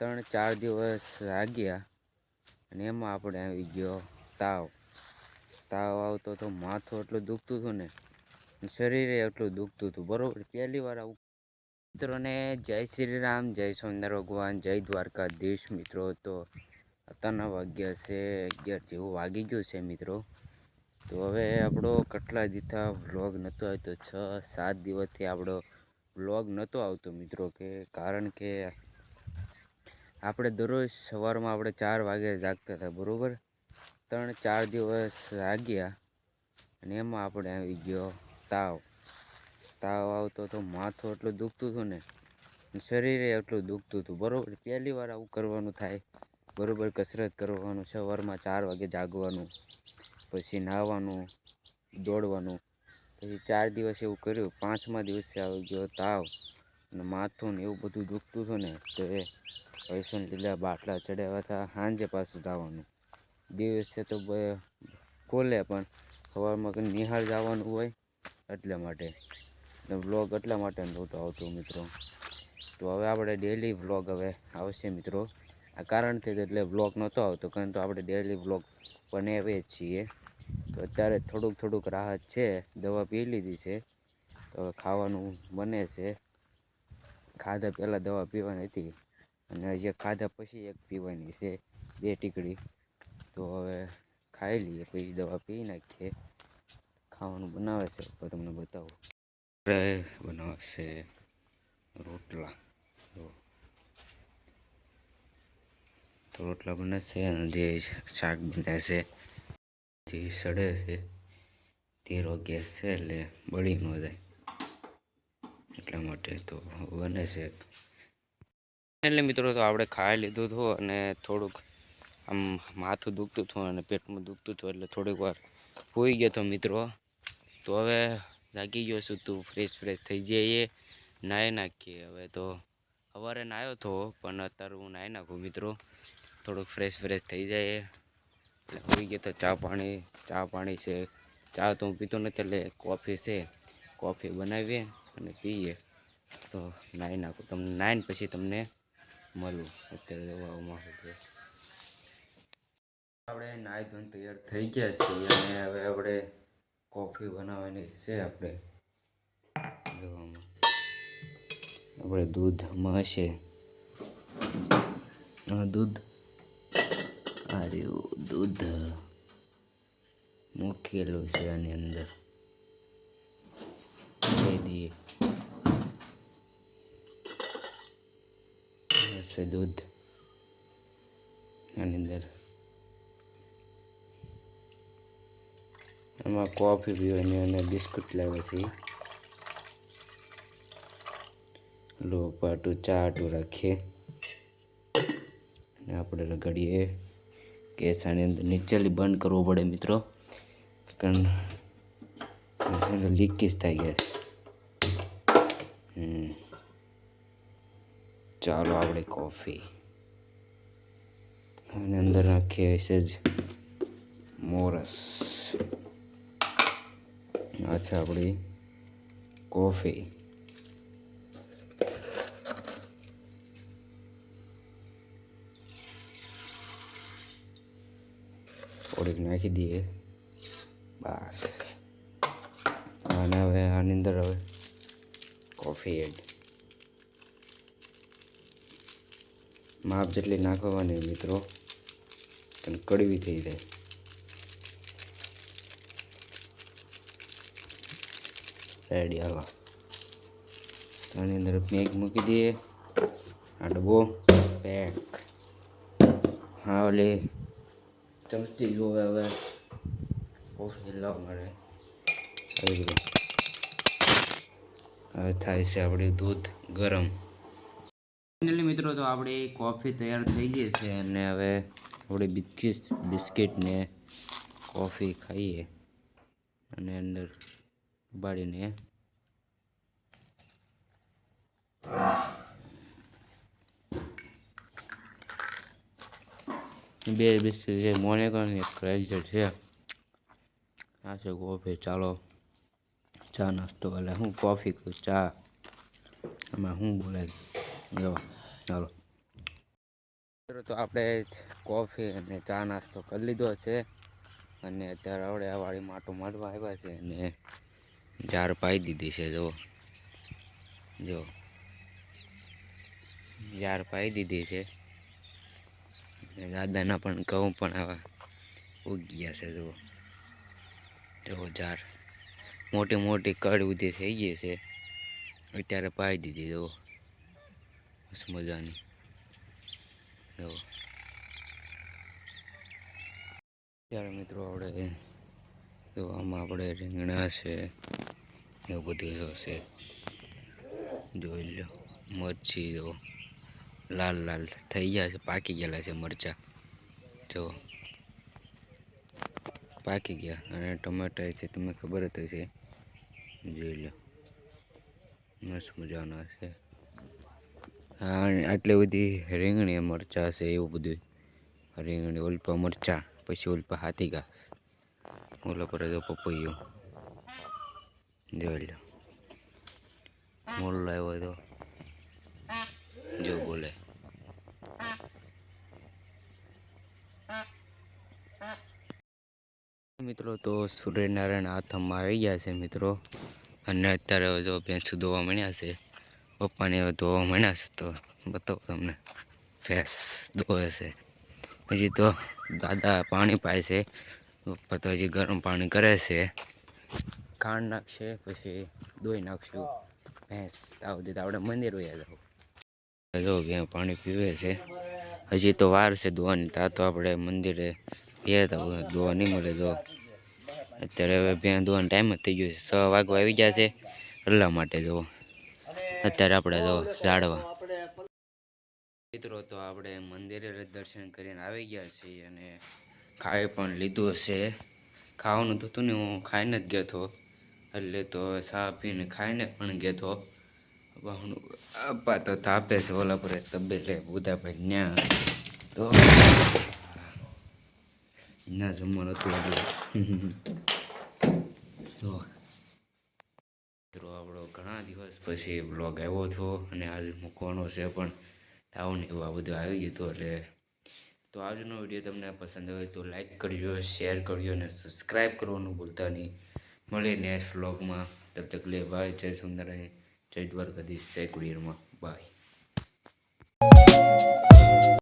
ત્રણ ચાર દિવસ લાગ્યા અને એમાં આપણે આવી ગયો તાવ. તાવ આવતો તો માથું એટલું દુખતું હતું ને શરીરે એટલું દુખતું હતું. બરાબર, પહેલી વાર આવું. મિત્રોને જય શ્રી રામ, જય સુંદર ભગવાન, જય દ્વારકાધીશ મિત્રો. તો અત્યારના વાગ્યા છે, અગિયાર જેવું વાગી ગયું છે મિત્રો. તો હવે આપણો કેટલા દીથા વ્લોગ નહોતો આવતો છ સાત દિવસથી આપણો વ્લોગ નહોતો આવતો મિત્રો કે, કારણ કે આપણે દરરોજ સવારમાં આપણે ચાર વાગે જાગતા હતા, બરાબર? ત્રણ, ચાર દિવસ લાગ્યા અને એમાં આપણે આવી ગયો તાવ. તાવ આવતો તો માથું એટલું દુખતું હતું ને શરીરે એટલું દુખતું હતું, બરાબર? પહેલી વાર આવું કરવાનું થાય, બરાબર? કસરત કરવાનું, સવારમાં ચાર વાગે જાગવાનું, પછી નાહવાનું દોડવાનું. પછી ચાર દિવસ એવું કર્યું, પાંચમા દિવસે આવી ગયો તાવ. અને માથું ને એવું બધું દુખતું હતું ને, તો એ પૈસા લીધા બાટલા ચડાવ્યા હતા સાંજે પાછું જવાનું. દિવસે તો ખોલે પણ સવારમાં કંઈ નિહાળ જવાનું હોય એટલા માટે. વ્લોગ એટલા માટે નહોતો આવતો મિત્રો. તો હવે આપણે ડેલી વ્લોગ હવે આવશે મિત્રો. આ કારણથી એટલે વ્લોગ નહોતો આવતો, કારણ તો આપણે ડેલી વ્લોગ બનાવીએ છીએ. તો અત્યારે થોડુંક થોડુંક રાહત છે, દવા પી લીધી છે. તો હવે ખાવાનું બને છે. ખાધા પહેલાં દવા પીવાની હતી અને જે ખાધા પછી એક પીવાની છે, બે ટીકડી. તો હવે ખાઈ લઈએ, પછી દવા પી નાખીએ. ખાવાનું બનાવે છે, તો તમને બતાવું. બનાવશે રોટલા. તો રોટલા બને છે અને જે શાક બને છે, જે સડે છે, તે ગેસ છે એટલે બળી ન જાય. એટલા માટે તો બને છે. એટલે મિત્રો તો આપણે ખાઈ લીધું હતું અને થોડુંક આમ માથું દુખતું હતું અને પેટમાં દુખતું હતું એટલે થોડીક વાર હોઈ ગયો તો મિત્રો. તો હવે જાગી ગયો છું તું ફ્રેશ ફ્રેશ થઈ જઈએ. નાહી નાખીએ હવે તો સવારે નાહ્યો હતો પણ અત્યારે હું નાહી નાખું મિત્રો. થોડુંક ફ્રેશ ફ્રેશ થઈ જાય એટલે હોઈ ગયો તો ચા પાણી ચા પાણી છે. ચા તો હું પીતો નથી એટલે કોફી છે. કોફી બનાવીએ અને પીએ. તો નાહી નાખું. તમને નાહીને પછી તમને મળું. અત્યારે દવાઓમાં હતું આપણે નાહી ધોઈને તૈયાર થઈ ગયા છીએ અને હવે આપણે કોફી બનાવવાની છે આપણે. દવામાં આપણે દૂધમાં હશે દૂધ. રહ્યું દૂધ. મૂકેલું છે આની અંદર. કહી દઈએ આ છે દૂધ આની અંદર. એમાં કોફી પીવાની અને બિસ્કુટ લાવે છે. લો પાટું ચાટું રાખીએ. અને આપણે રગડીએ. કેસાની અંદર નીચેલી બંધ કરવો પડે મિત્રો. કારણ લીકેજ થઈ ગયા હમ. ચાલો આપણે કોફી અને અંદર નાખીએ છે જ મોરસ. આ છે આપણી કોફી થોડીક નાખી દઈએ. બસ. અને હવે આની અંદર હવે કોફી એડ માપ જેટલી નાખવાની મિત્રો કડવી થઈ જાય. રેડી હાલો. આની અંદર પેક મૂકી દઈએ. આ ડબ્બો. પેક હા, ઓલી ચમચી જોવે હવે કોફી લાવ મળે. આવી હવે થાય છે આપણે દૂધ ગરમ. ફાઇનલી મિત્રો, તો આપણી કોફી તૈયાર થઈ ગઈ છે અને હવે આપણે બિસ્કિટ બિસ્કિટ ને કોફી ખાઈએ અને અંદર ઉબાડીને બે બિસ્કિટ છે મોનેકોન એક ક્રેઝર છે. આ છે કોફી ચાલો, ચા નાસ્તો એટલે હું કોફી કહું ચા. એમાં હું બોલાય? જો ચાલો તો આપણે કોફી અને ચા નાસ્તો કરી લીધો છે. અને અત્યારે આપણે આ વાળી માટો મારવા આવ્યા છે અને ઝાર પાઈ દીધી છે જો જો. ઝાર પાઈ દીધી છે. અને દાદાના પણ ઘઉં પણ આવા ગયા છે, જુઓ. જુઓ ઝાર મોટી મોટી કડ ઉધી થઈ ગઈ છે. અત્યારે પાઈ દીધી, જુઓ. મસ્ત મજાની. જો ત્યારે મિત્રો આપણે તો આમાં આપણે રીંગણા છે, એવું બધું જો છે. જોઈ લો, મરચી જો. લાલ લાલ થઈ ગયા છે, પાકી ગયેલા છે મરચા. જો. પાકી ગયા અને ટમેટા છે, તમને ખબર જ હશે. જોઈ લો. મસ્ત મજાના છે. હા આટલી બધી રીંગણી મરચાં છે, એવું બધું રીંગણી ઓલપા મરચાં, પછી ઓલપા હાથી ઘાસ ઓલા પર તો પપૈયો. જોઈ લો. મોલ લાવ્યો તો. જો બોલે. મિત્રો, તો સૂર્યનારાયણ આથમમાં આવી ગયા છે મિત્રો. અને અત્યારે જો ભેંસું ધોવા મળ્યા છે. પપ્પાને હવે ધોવા મળ્યા છે તો બતાવો તમને. ફેસ ધોવે છે. હજી તો દાદા પાણી પાય છે. પપ્પા તો હજી ગરમ પાણી કરે છે. ખાંડ નાખશે, પછી દોઈ નાખશું. ભેંસ આવું દીધા આપણે મંદિર વયા જાવ જો ભેં પાણી પીવે છે. હજી તો વાર છે ધોવાની. ત્યાં તો આપણે મંદિરે ગયા હતા ધોવા નહીં મળે તો. અત્યારે હવે ભેં ધોવાનો ટાઈમ જ થઈ ગયો છે. છ વાગવા આવી ગયા છે. એટલા માટે જો અત્યારે આપણે તો ઝાડવા. મિત્રો, તો આપણે મંદિરે દર્શન કરીને આવી ગયા છીએ અને ખાઈ પણ લીધું હશે. ખાવાનું તો હતું ને હું ખાઈને જ ગયો હતો. એટલે તો ચા પીને ખાઈને પણ ગયો હતો. આપા તો તાપે છે ઓલા પર તબેલે બુધાભાઈ ન્યા. તો ના જમવાનું હતું તો ઘણા દિવસ પછી બ્લોગ આવ્યો હતો અને આજે મૂકવાનો છે પણ તાવ ને એવું આ બધું આવી ગયું હતું એટલે તો આજનો વીડિયો તમને પસંદ હોય તો લાઈક કરજો શેર કરજો અને સબસ્ક્રાઈબ કરવાનું ભૂલતા નહીં. મળીએ નેક્સ્ટ વ્લોગમાં તબ તક લે બાય જય સુંદર જય દ્વારકાધીશ. જય કુડીરમાં બાય